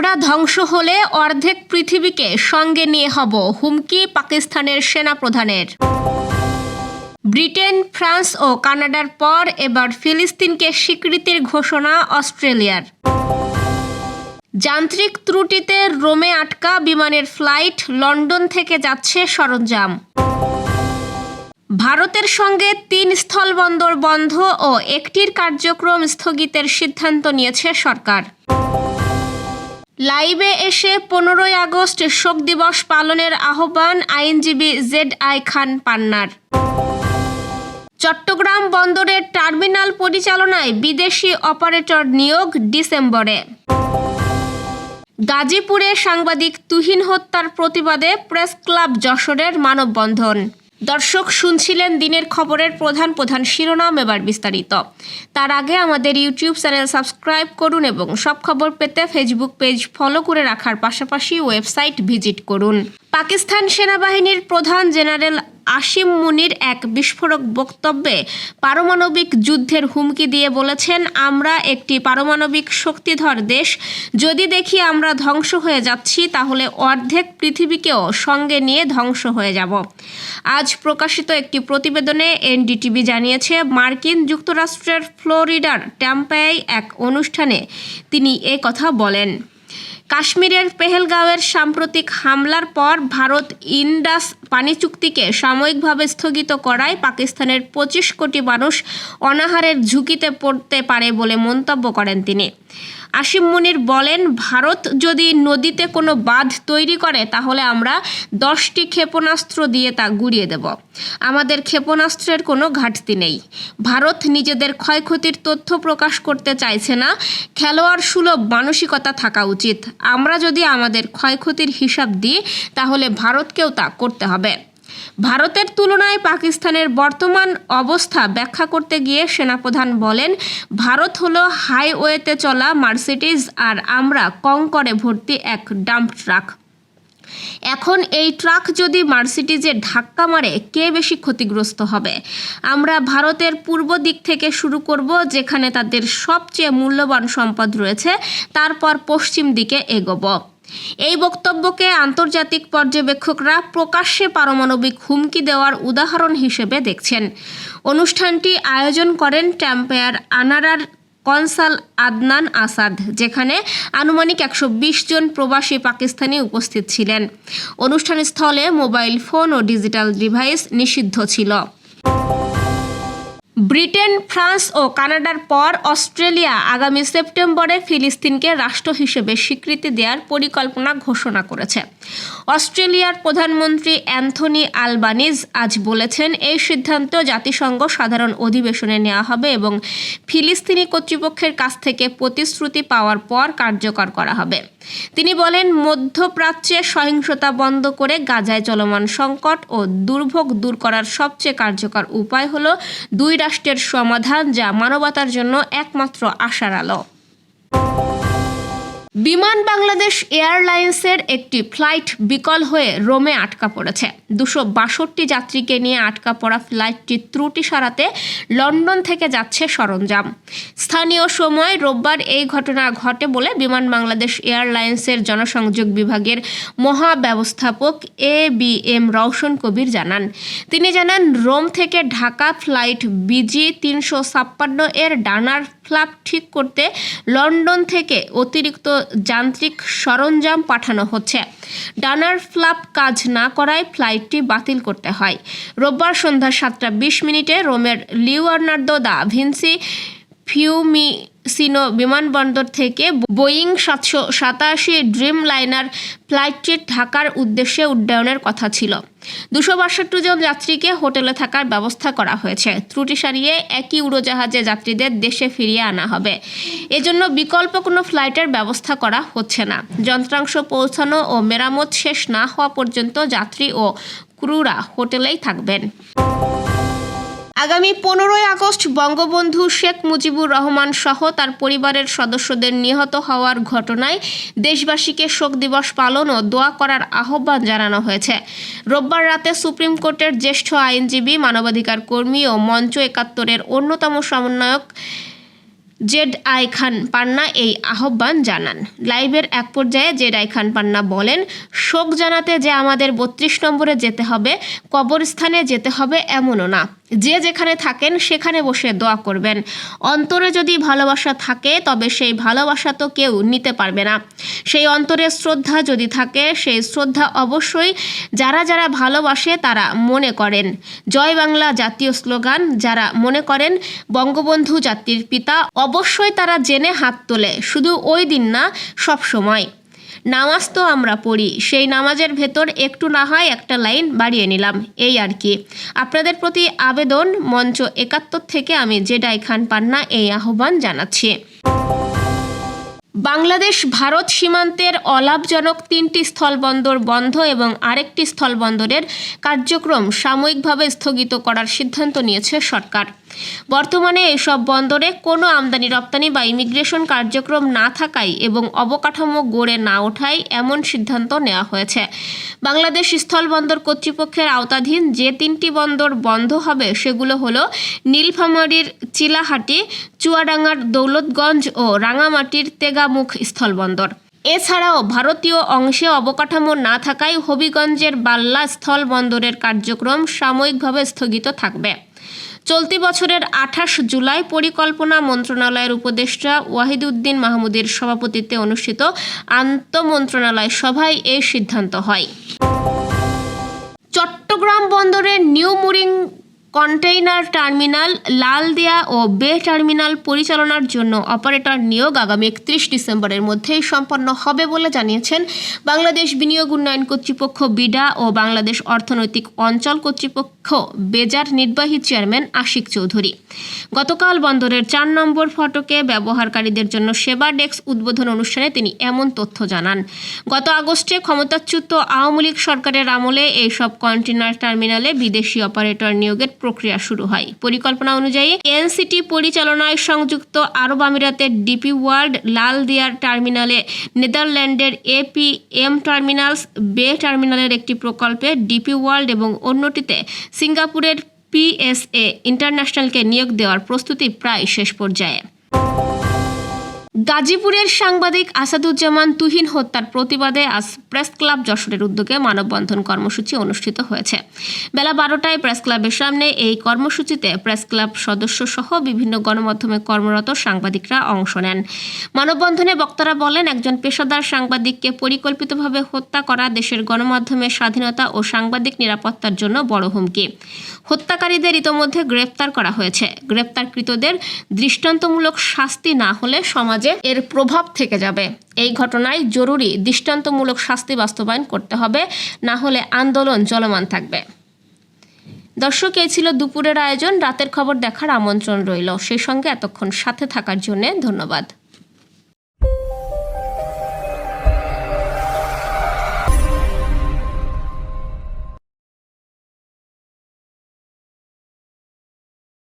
আমরা ধ্বংস হলে অর্ধেক পৃথিবীকে সঙ্গে নিয়ে হব হুমকি পাকিস্তানের সেনাপ্রধানের। ব্রিটেন, ফ্রান্স ও কানাডার পর এবার ফিলিস্তিনকে স্বীকৃতির ঘোষণা অস্ট্রেলিয়ার। যান্ত্রিক ত্রুটিতে রোমে আটকা বিমানের ফ্লাইট লন্ডন থেকে যাচ্ছে সরঞ্জাম। ভারতের সঙ্গে তিন স্থলবন্দর বন্ধ ও একটির কার্যক্রম স্থগিতের সিদ্ধান্ত নিয়েছে সরকার। লাইভে এসে পনেরোই আগস্ট শোক দিবস পালনের আহ্বান আইনজীবী জেড আই খান পান্নার। চট্টগ্রাম বন্দরের টার্মিনাল পরিচালনায় বিদেশি অপারেটর নিয়োগ ডিসেম্বরে। গাজীপুরে সাংবাদিক তুহিন হত্যার প্রতিবাদে প্রেস ক্লাব যশোরের মানববন্ধন। দর্শক শুনছিলেন দিনের খবরের প্রধান প্রধান শিরোনাম এবার বিস্তারিত। তার আগে আমাদের ইউটিউব চ্যানেল সাবস্ক্রাইব করুন এবং সব খবর পেতে ফেসবুক পেজ ফলো করে রাখার পাশাপাশি ওয়েবসাইট ভিজিট করুন। পাকিস্তান সেনাবাহিনীর প্রধান জেনারেল আসিম মুনির এক বিস্ফোরক বক্তব্যে পারমাণবিক যুদ্ধের হুমকি দিয়ে বলেছেন, আমরা একটি পারমাণবিক শক্তিধর দেশ। যদি দেখি আমরা ধ্বংস হয়ে যাচ্ছি, তাহলে অর্ধেক পৃথিবীকেও সঙ্গে নিয়ে ধ্বংস হয়ে যাব। আজ প্রকাশিত একটি প্রতিবেদনে এনডিটিভি জানিয়েছে, মার্কিন যুক্তরাষ্ট্রের ফ্লোরিডার ট্যাম্পায় এক অনুষ্ঠানে তিনি এ কথা বলেন। কাশ্মীরের পেহেলগাঁওয়ের সাম্প্রতিক হামলার পর ভারত ইন্ডাস পানি চুক্তিকে সাময়িকভাবে স্থগিত করায় পাকিস্তানের পঁচিশ কোটি মানুষ অনাহারের ঝুঁকিতে পড়তে পারে বলে মন্তব্য করেন তিনি। আসিম মুনির বলেন, ভারত যদি নদীতে কোনো বাঁধ তৈরি করে, তাহলে আমরা দশটি ক্ষেপণাস্ত্র দিয়ে তা গুড়িয়ে দেব। আমাদের ক্ষেপণাস্ত্রের কোনো ঘাটতি নেই। ভারত নিজেদের ক্ষয়ক্ষতির তথ্য প্রকাশ করতে চাইছে না। খেলোয়াড় সুলভ মানসিকতা থাকা উচিত। আমরা যদি আমাদের ক্ষয়ক্ষতির হিসাব দিই, তাহলে ভারতকেও তা করতে হবে। ভারতের তুলনায় পাকিস্তানের বর্তমান অবস্থা ব্যাখ্যা করতে গিয়ে সেনাপ্রধান বলেন, ভারত হলো হাইওয়েতে চলা মার্সিডিজ আর আমরা কঙ্করে ভর্তি এক ডাম্প ট্রাক। এখন এই ট্রাক যদি মার্সিডিজে ধাক্কা মারে, কে বেশি ক্ষতিগ্রস্ত হবে? আমরা ভারতের পূর্ব দিক থেকে শুরু করব, যেখানে তাদের সবচেয়ে মূল্যবান সম্পদ রয়েছে, তারপর পশ্চিম দিকে এগোব। এই বক্তব্যকে আন্তর্জাতিক পর্যবেক্ষকরা প্রকাশ্যে পারমাণবিক হুমকি দেওয়ার উদাহরণ হিসেবে দেখছেন। অনুষ্ঠানটি আয়োজন করেন Tampere honorary consul Adnan Asad, যেখানে আনুমানিক একশো বিশ জন প্রবাসী পাকিস্তানি উপস্থিত ছিলেন। অনুষ্ঠানস্থলে মোবাইল ফোন ও ডিজিটাল ডিভাইস নিষিদ্ধ ছিল। ব্রিটেন, ফ্রান্স ও কানাডার পর অস্ট্রেলিয়া আগামী সেপ্টেম্বরে ফিলিস্তিনকে রাষ্ট্র হিসেবে স্বীকৃতি দেওয়ার পরিকল্পনা ঘোষণা করেছে। অস্ট্রেলিয়ার প্রধানমন্ত্রী অ্যান্থনি আলবানিজ আজ বলেছেন, এই সিদ্ধান্ত জাতিসংঘ সাধারণ অধিবেশনে নেওয়া হবে এবং ফিলিস্তিনি কর্তৃপক্ষের কাছ থেকে প্রতিশ্রুতি পাওয়ার পর কার্যকর করা হবে। তিনি বলেন, মধ্যপ্রাচ্যে সহিংসতা বন্ধ করে গাজায় চলমান সংকট ও দুর্ভোগ দূর করার সবচেয়ে কার্যকর উপায় হল দুই রাষ্ট্রের সমাধান যা মানবতার জন্য একমাত্র আশার আলো। বিমান বাংলাদেশ এয়ারলাইন্সের একটি ফ্লাইট বিকল হয়ে রোমে আটকা পড়েছে। দুশো বাষট্টি যাত্রীকে নিয়ে আটকা পড়া ফ্লাইটটি ত্রুটি সারাতে লন্ডন থেকে যাচ্ছে সরঞ্জাম। স্থানীয় সময় রোববার এই ঘটনা ঘটে বলে বিমান বাংলাদেশ এয়ারলাইন্সের জনসংযোগ বিভাগের মহাব্যবস্থাপক A B M Roushan Kabir জানান। তিনি জানান, রোম থেকে ঢাকা ফ্লাইট বিজি তিনশো ছাপ্পান্ন এর ডানার ফ্ল্যাপ ঠিক করতে লন্ডন থেকে অতিরিক্ত যান্ত্রিক সরঞ্জাম পাঠানো হচ্ছে। ডানার ফ্লাপ কাজ না করায় ফ্লাইটটি বাতিল করতে হয়। রোববার সন্ধ্যা সাতটা বিশ মিনিটে রোমের লিওয়ার্নার্দো দা ভিনসি ফিউমি সিনো বিমানবন্দর থেকে বোয়িং সাতশো সাতাশি ড্রিম লাইনার ফ্লাইটটি ঢাকার উদ্দেশ্যে উড্ডয়নের কথা ছিল। দুশো বাষট্টি জন যাত্রীকে হোটেলে থাকার ব্যবস্থা করা হয়েছে। ত্রুটি সারিয়ে একই উড়োজাহাজে যাত্রীদের দেশে ফিরিয়ে আনা হবে। এজন্য বিকল্প কোনো ফ্লাইটের ব্যবস্থা করা হচ্ছে না। যন্ত্রাংশ পৌঁছানো ও মেরামত শেষ না হওয়া পর্যন্ত যাত্রী ও ক্রুরা হোটেলেই থাকবেন। আগামী পনেরোই আগস্ট বঙ্গবন্ধু শেখ মুজিবুর রহমান সহ তার পরিবারের সদস্যদের নিহত হওয়ার ঘটনায় দেশবাসীকে শোক দিবস পালন ও দোয়া করার আহ্বান জানানো হয়েছে। রোববার রাতে সুপ্রিম কোর্টের জ্যেষ্ঠ আইনজীবী, মানবাধিকার কর্মী ও মঞ্চ একাত্তরের অন্যতম সমন্বয়ক জেড আই খান পান্না এই আহ্বান জানান। লাইভের এক পর্যায়ে জেড আই খান পান্না বলেন, শোক জানাতে যে আমাদের বত্রিশ নম্বরে যেতে হবে, কবরস্থানে যেতে হবে এমনও না। যে যেখানে থাকেন সেখানে বসে দোয়া করবেন। অন্তরে যদি ভালোবাসা থাকে, তবে সেই ভালোবাসা তো কেউ নিতে পারবে না। সেই অন্তরে শ্রদ্ধা যদি থাকে, সেই শ্রদ্ধা অবশ্যই যারা যারা ভালোবাসে তারা মনে করেন। জয় বাংলা জাতীয় স্লোগান, যারা মনে করেন বঙ্গবন্ধু জাতির পিতা, অবশ্যই তারা জেনে হাত তোলে। শুধু ওই দিন না সব সময় নামাজ তো আমরা পড়ি, সেই নামাজের ভেতর একটু না হয় একটা লাইন বাড়িয়ে নিলাম, এই আর কি। আপনাদের প্রতি আবেদন মঞ্চ একাত্তর থেকে আমি জেডাই খান পান্না এই আহ্বান জানাচ্ছি। বাংলাদেশ ভারত সীমান্তের অলাভজনক তিনটি স্থলবন্দর বন্ধ এবং আরেকটি স্থলবন্দরের কার্যক্রম সাময়িকভাবে স্থগিত করার সিদ্ধান্ত নিয়েছে সরকার। বর্তমানে এসব বন্দরে কোনো আমদানি, রপ্তানি বা ইমিগ্রেশন কার্যক্রম না থাকায় এবং অবকাঠামো গড়ে না ওঠায় এমন সিদ্ধান্ত নেওয়া হয়েছে। বাংলাদেশ স্থলবন্দর কর্তৃপক্ষের আওতাধীন যে তিনটি বন্দর বন্ধ হবে সেগুলো হলো নীলফামারীর চিলাহাটি, চুয়াডাঙ্গার দৌলতগঞ্জ ও রাঙামাটির তেগামুখ স্থলবন্দর এছাড়াও ভারতীয় অংশে অবকাঠামো না থাকায় হবিগঞ্জের বাল্লা স্থল বন্দরের কার্যক্রম সাময়িকভাবে স্থগিত থাকবে। চলতি বছরের আঠাশ জুলাই পরিকল্পনা মন্ত্রণালয়ের উপদেষ্টা ওয়াহিদুদ্দিন মাহমুদের সভাপতিত্বে অনুষ্ঠিত আন্তঃমন্ত্রণালয় সভায় এই সিদ্ধান্ত হয়। চট্টগ্রাম বন্দরের New Mooring container terminal, Laldia ও বে টার্মিনাল পরিচালনার জন্য অপারেটর নিয়োগ আগামী একত্রিশ ডিসেম্বরের মধ্যেই সম্পন্ন হবে বলে জানিয়েছেন বাংলাদেশ বিনিয়োগ উন্নয়ন কর্তৃপক্ষ বিডা ও বাংলাদেশ অর্থনৈতিক অঞ্চল কর্তৃপক্ষ বেজার নির্বাহী চেয়ারম্যান আশিক চৌধুরী। গতকাল বন্দরের চার নম্বর ফটকে ব্যবহারকারীদের জন্য সেবা ডেস্ক উদ্বোধন অনুষ্ঠানে তিনি এমন তথ্য জানান। গত আগস্টে ক্ষমতাচ্যুত আওয়ামী লীগ সরকারের আমলে এইসব কন্টেনার টার্মিনালে বিদেশি অপারেটর নিয়োগের প্রক্রিয়া শুরু হয়। পরিকল্পনা অনুযায়ী এনসিটি পরিচালনায় সংযুক্ত আরব আমিরাতের ডিপি ওয়ার্ল্ড লাল দিয়ার টার্মিনালে নেদারল্যান্ডের এপিএম টার্মিনালস, বে টার্মিনালের একটি প্রকল্পে ডিপি ওয়ার্ল্ড এবং অন্যটিতে সিঙ্গাপুরের পিএসএ ইন্টারন্যাশনালকে নিয়োগ দেওয়ার প্রস্তুতি প্রায় শেষ পর্যায়ে। গাজীপুরের সাংবাদিক আসাদুজ্জামান তুহিন হত্যার প্রতিবাদে আজ প্রেস ক্লাব যশোরের উদ্যোগে মানববন্ধন কর্মসূচি অনুষ্ঠিত হয়েছে। বেলা বারোটায় প্রেস ক্লাবের সামনে এই কর্মসূচিতে প্রেস ক্লাব সদস্য সহ বিভিন্ন গণমাধ্যমে কর্মরত সাংবাদিকরা অংশ নেন। মানববন্ধনে বক্তারা বলেন, একজন পেশাদার সাংবাদিককে পরিকল্পিতভাবে হত্যা করা দেশের গণমাধ্যমের স্বাধীনতা ও সাংবাদিক নিরাপত্তার জন্য বড় হুমকি। হত্যাকারীদের ইতোমধ্যে গ্রেপ্তার করা হয়েছে। গ্রেপ্তারকৃতদের দৃষ্টান্তমূলক শাস্তি না হলে সমাজে এর প্রভাব থেকে যাবে। এই ঘটনায় জরুরি দৃষ্টান্তমূলক শাস্তি বাস্তবায়ন করতে হবে, না হলে আন্দোলন চলমান থাকবে। দর্শক, এই ছিল দুপুরের আয়োজন। রাতের খবর দেখার আমন্ত্রণ রইল। সেই সঙ্গে এতক্ষণ সাথে থাকার জন্য ধন্যবাদ।